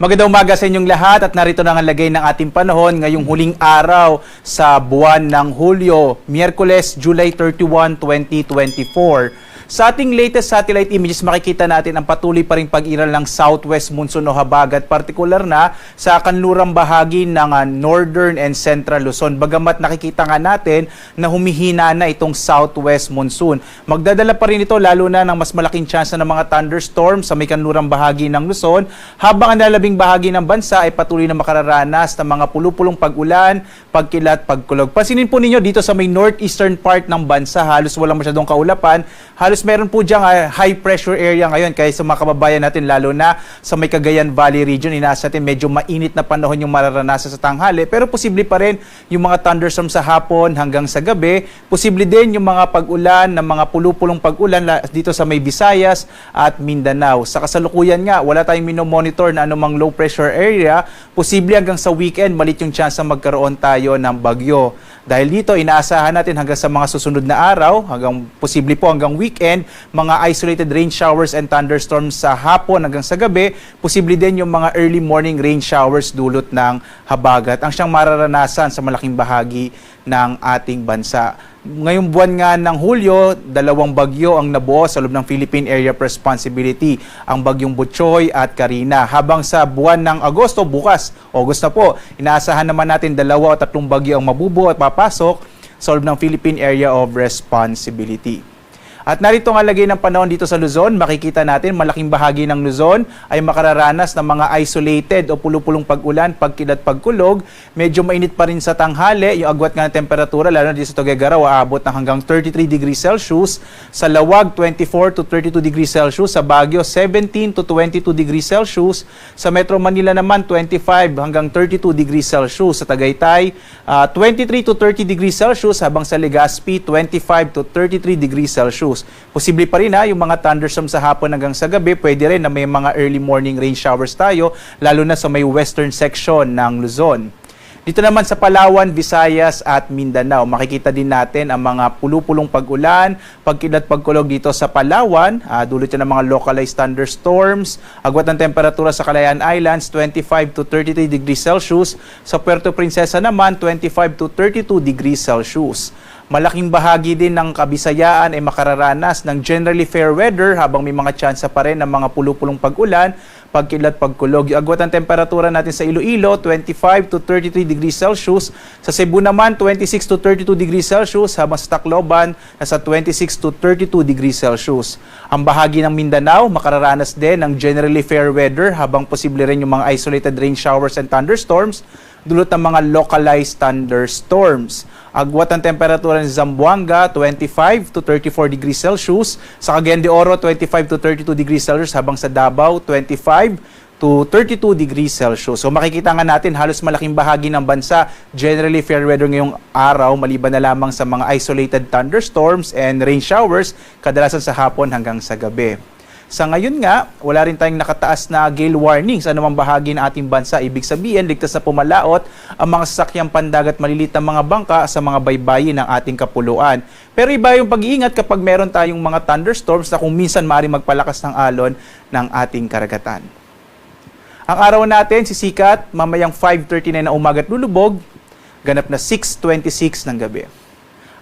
Magandang umaga sa inyong lahat at narito na ang lagay ng ating panahon ngayong huling araw sa buwan ng Hulyo, Miyerkules, July 31, 2024. Sa ating latest satellite images, makikita natin ang patuloy pa rin pag-iral ng southwest monsoon o habagat, partikular na sa kanlurang bahagi ng ah, northern and central Luzon. Bagamat nakikita nga natin na humihina na itong southwest monsoon. Magdadala pa rin ito lalo na ng mas malaking chance ng mga thunderstorms sa may kanlurang bahagi ng Luzon, habang ang lalabing bahagi ng bansa ay patuloy na makararanas ng mga pulupulong pag-ulan, pagkilat, pagkulog. Pansinin po ninyo dito sa may northeastern part ng bansa, halos walang masyadong kaulapan, halos meron po diyang ah, high pressure area ngayon kaya sa mga kababayan natin lalo na sa may Cagayan Valley region. Inaasa natin medyo mainit na panahon yung mararanasan sa tanghali. Pero posible pa rin yung mga thunderstorms sa hapon hanggang sa gabi. Posible din yung mga pag-ulan ng mga pulupulong pag-ulan la- dito sa may Visayas at Mindanao. Sa kasalukuyan nga wala tayong minomonitor na anumang low pressure area. Posible hanggang sa weekend malit yung chance na magkaroon tayo ng bagyo. Dahil dito, inaasahan natin hanggang sa mga susunod na araw, hanggang posible po hanggang weekend, mga isolated rain showers and thunderstorms sa hapon hanggang sa gabi. Posible din yung mga early morning rain showers dulot ng habagat. Ang siyang mararanasan sa malaking bahagi ng ating bansa. Ngayong buwan nga ng Hulyo, dalawang bagyo ang nabuo sa loob ng Philippine Area of Responsibility, ang bagyong Butchoy at Karina. Habang sa buwan ng Agosto, bukas, August na po, inaasahan naman natin dalawa o tatlong bagyo ang mabubuo at papasok sa loob ng Philippine Area of Responsibility. At narito nga lagay ng panahon dito sa Luzon, makikita natin malaking bahagi ng Luzon ay makararanas ng mga isolated o pulupulong pag-ulan, pagkilat, pagkulog. Medyo mainit pa rin sa tanghali, yung agwat nga ng temperatura, lalo na dito sa Tuguegarao, aabot ng hanggang 33 degrees Celsius. Sa Lawag, 24 to 32 degrees Celsius. Sa Baguio, 17 to 22 degrees Celsius. Sa Metro Manila naman, 25 hanggang 32 degrees Celsius. Sa Tagaytay, ah, 23 to 30 degrees Celsius. Habang sa Legazpi, 25 to 33 degrees Celsius. Posible pa rin ha, yung mga thunderstorms sa hapon hanggang sa gabi. Pwede rin na may mga early morning rain showers tayo, lalo na sa may western section ng Luzon. Dito naman sa Palawan, Visayas at Mindanao, makikita din natin ang mga pulupulong pag-ulan, pagkilat pagkulog dito sa Palawan, ah, dulot yan ng mga localized thunderstorms, agwat ng temperatura sa Calayan Islands, 25 to 33 degrees Celsius, sa Puerto Princesa naman, 25 to 32 degrees Celsius. Malaking bahagi din ng Kabisayaan ay makararanas ng generally fair weather habang may mga tsansa pa rin ng mga pulupulong pag-ulan, pagkilat, pagkulog. Yung agwat ng temperatura natin sa Iloilo, 25 to 33 degrees Celsius. Sa Cebu naman, 26 to 32 degrees Celsius. Habang sa Tacloban, nasa 26 to 32 degrees Celsius. Ang bahagi ng Mindanao, makararanas din ng generally fair weather habang posible rin yung mga isolated rain showers and thunderstorms dulot ng mga localized thunderstorms. Agwat ng temperatura ng Zamboanga, 25 to 34 degrees Celsius. Sa Cagayan de Oro, 25 to 32 degrees Celsius. Habang sa Davao, 25 to 32 degrees Celsius. So makikita nga natin halos malaking bahagi ng bansa generally fair weather ngayong araw maliban na lamang sa mga isolated thunderstorms and rain showers kadalasan sa hapon hanggang sa gabi. Sa ngayon nga, wala rin tayong nakataas na gale warning sa anumang bahagi ng ating bansa. Ibig sabihin, ligtas na pumalaot ang mga sasakyang pandagat malilit na mga bangka sa mga baybayin ng ating kapuluan. Pero iba yung pag-iingat kapag meron tayong mga thunderstorms na kung minsan maaari magpalakas ng alon ng ating karagatan. Ang araw natin, sisikat, mamayang 5.39 na umaga at lulubog, ganap na 6.26 ng gabi.